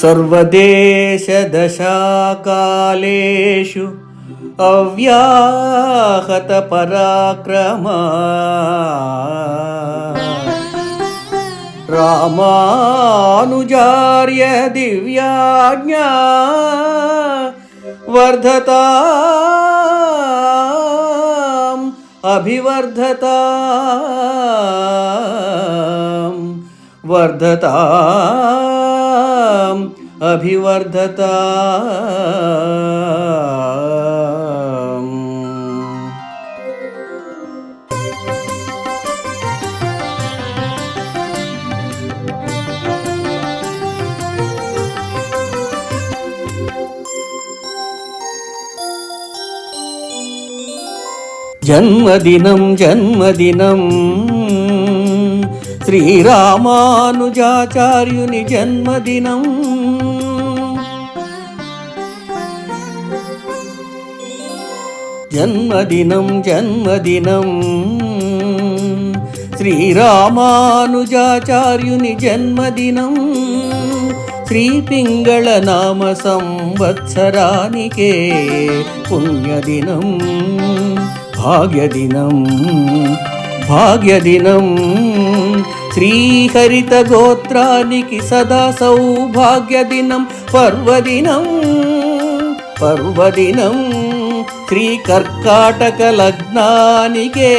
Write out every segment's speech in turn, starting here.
सर्वदेशदशाकालेषु अव्याहतपराक्रम। रामानुजार्य दिव्याज्ञा वर्धता अभिवर्धता वर्धता అభివర్ధత. జన్మదినం జన్మదినం. శ్రీరామానుజాచార్యుని జన్మదినం. జన్మదినం జన్మదినం. శ్రీరామానుజాచార్యుని జన్మదినం. శ్రీ పింగళ నామ సంవత్సరానికే పుణ్యదినం. భాగ్యదినం భాగ్యదినం. శ్రీహరిత గోత్రానికి సదా సౌభాగ్యదినం పర్వదినం పర్వదినం. శ్రీ కర్కాటక లగ్నానికే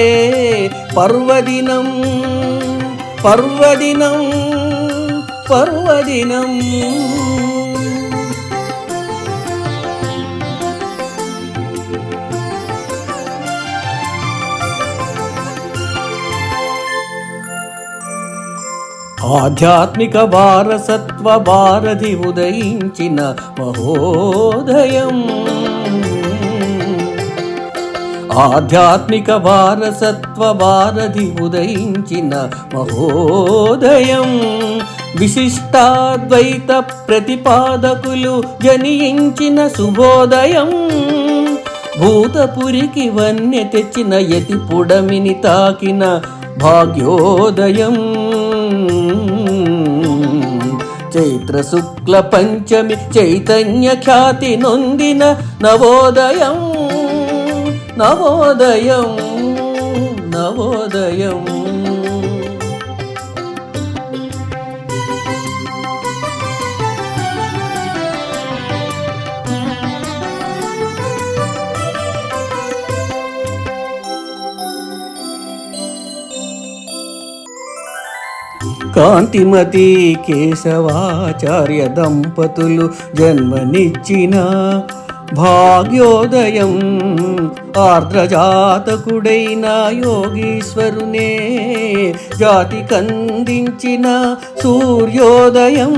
పర్వదినం పర్వదినం పర్వదినం. ఆధ్యాత్మిక వారసత్వ భారతి ఉదయించిన మహోదయం. ఆధ్యాత్మిక వారసత్వ వారధి ఉదయించిన మహోదయం. విశిష్టాద్వైత ప్రతిపాదకులు జనించిన శుభోదయం. భూతపురికి వన్య తెచ్చిన యతి పుడమిని తాకిన భాగ్యోదయం. చైత్ర శుక్ల పంచమి చైతన్య ఖ్యాతి నొందిన నవోదయం. నవోదయం నవోదయం. కాంతిమతి కేశవాచార్య దంపతులు జన్మనిచ్చిన భాగ్యోదయం ఆర్ద్రజాతకుడైన యోగీశ్వరునే జాతి కందించిన సూర్యోదయం.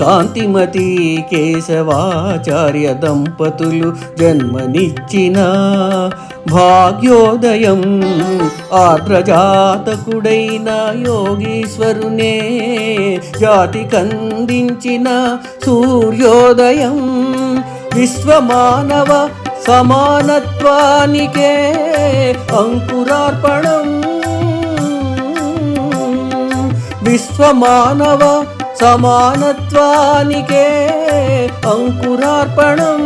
కాంతిమతి కేశవాచార్య దంపతులు జన్మనిచ్చిన భాగ్యోదయం ఆర్ద్రజాతకుడైన యోగీశ్వరునే జాతి కందించిన సూర్యోదయం విశ్వమానవ సమానత్వానికే అంకురార్పణం. విశ్వమానవ సమానత్వానికే అంకురార్పణం.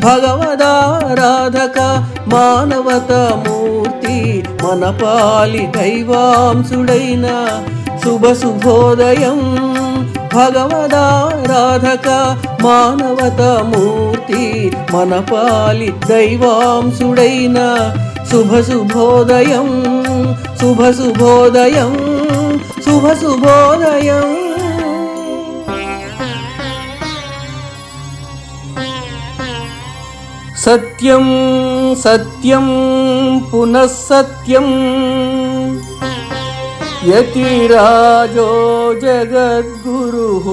భగవదారాధక మానవత మూర్తి మన పాలి దైవాంశుడైన శుభ శుభోదయం భగవదారాధక మానవత మూర్తి మన పాలి దైవాంశుడైన శుభ శుభోదయం शुभशुभोदयम् सत्यम सत्यं पुनः सत्यं। यतिराजो जगद्गुरुः।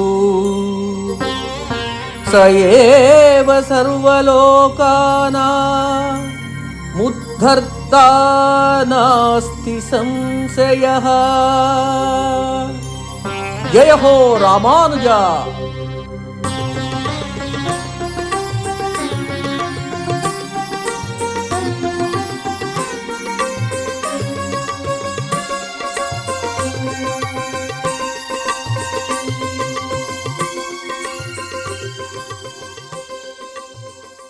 स एव सर्वलोकाना मुद्धर्ता नास्ति सम्। seyahat Geyho Ramanuja